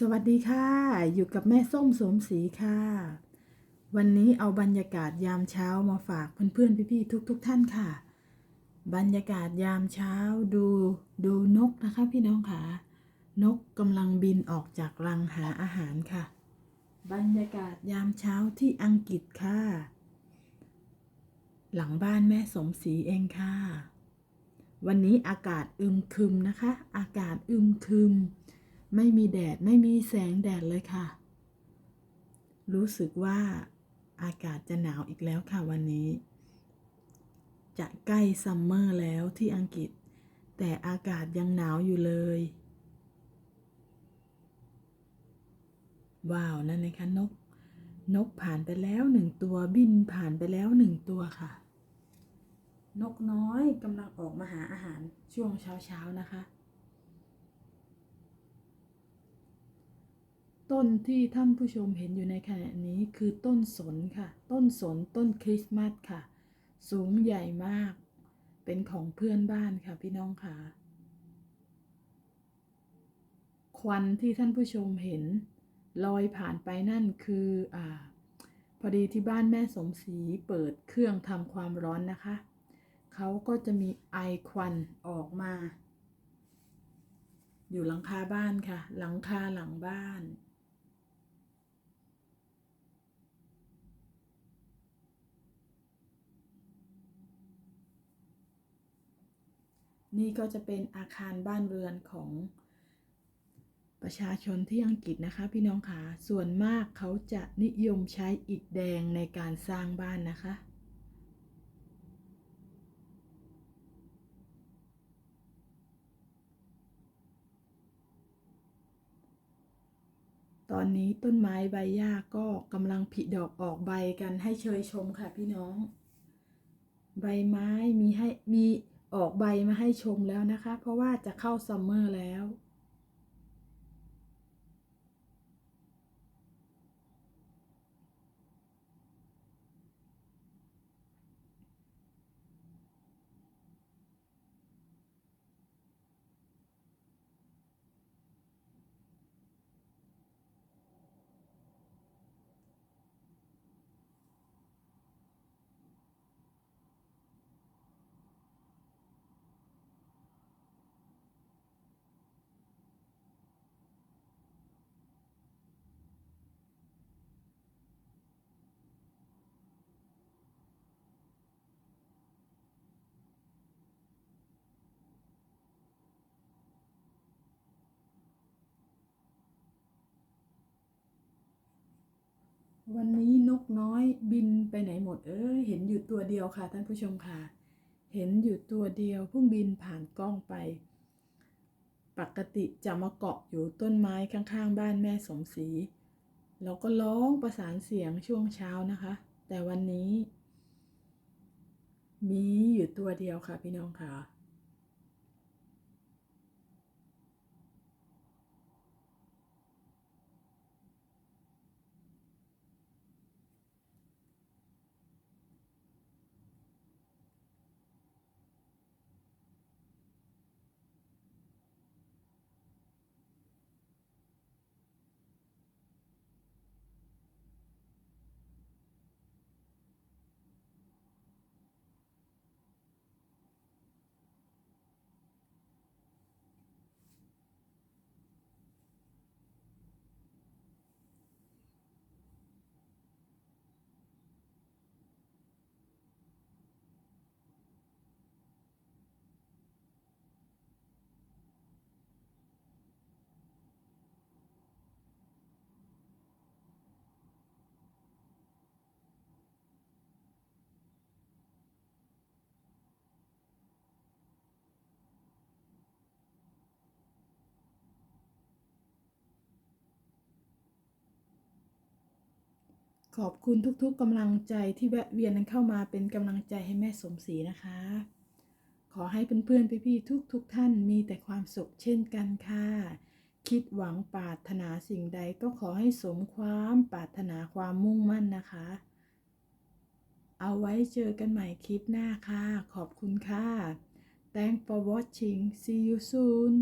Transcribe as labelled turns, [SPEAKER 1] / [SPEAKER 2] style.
[SPEAKER 1] สวัสดีค่ะ อยู่กับแม่ส้มสมศรีค่ะ วันนี้เอาบรรยากาศยามเช้ามาฝากเพื่อนๆพี่ๆทุกๆทท่านค่ะ บรรยากาศยามเช้าดูดูนกนะคะพี่น้องค่ะ นกกำลังบินออกจากรังหาอาหารค่ะ บรรยากาศยามเช้าที่อังกฤษค่ะ หลังบ้านแม่สมศรีเองค่ะ วันนี้อากาศอึมครึมนะคะ อากาศอึมครึม ไม่มีแดดไม่มีแสงแดดเลยค่ะ รู้สึกว่าอากาศจะหนาวอีกแล้วค่ะวันนี้ จะใกล้ซัมเมอร์แล้วที่อังกฤษ แต่อากาศยังหนาวอยู่เลย ว้าว นั่นนะคะนก นกผ่านไปแล้วหนึ่งตัวบินผ่านไปแล้วหนึ่งตัวค่ะ นกน้อยกำลังออกมาหาอาหารช่วงเช้าๆนะคะ ต้นที่ท่านผู้ชมเห็นอยู่ในขณะนี้คือต้นสนค่ะ ต้นสนต้นคริสต์มาสค่ะ สูงใหญ่มาก เป็นของเพื่อนบ้านค่ะพี่น้องค่ะ ควันที่ท่านผู้ชมเห็นลอยผ่านไปนั่นคืออ่าพอดีที่บ้านแม่สมศรีเปิดเครื่องทำความร้อนนะคะ เขาก็จะมีไอควันออกมา อยู่หลังคาบ้านค่ะ หลังคาหลังบ้าน นี่ก็จะเป็นอาคารบ้านเรือนของประชาชนที่อังกฤษนะคะพี่น้องคะส่วนมากเขาจะนิยมใช้อิฐแดงในการสร้างบ้านนะคะ ตอนนี้ต้นไม้ใบหญ้าก็กำลังผลิดอกออกใบกันให้เชยชมค่ะพี่น้อง ใบไม้มีให้มี ออกใบมาให้ชมแล้วนะคะ เพราะว่าจะเข้าซัมเมอร์แล้ว วันนี้นกน้อยบินไปไหนหมดเอ้ยเห็นอยู่ตัวเดียวค่ะท่านผู้ชมค่ะ เห็นอยู่ตัวเดียวเพิ่งบินผ่านกล้องไป ปกติจะมาเกาะอยู่ต้นไม้ข้างๆ บ้านแม่สมศรีแล้วก็ร้องประสานเสียงช่วงเช้านะคะ แต่วันนี้ มีอยู่ตัวเดียวค่ะพี่น้องค่ะ ขอบคุณทุกๆกำลังใจที่แวะเวียนกันเข้ามาเป็นกำลังใจให้แม่สมศรีนะคะ ขอให้เพื่อนๆพี่ๆทุกๆท่านมีแต่ความสุขเช่นกันค่ะ คิดหวังปรารถนาสิ่งใดก็ขอให้สมความปรารถนาความมุ่งมั่นนะคะ เอาไว้เจอกันใหม่คลิปหน้าค่ะ ขอบคุณค่ะ Thanks for watching see you soon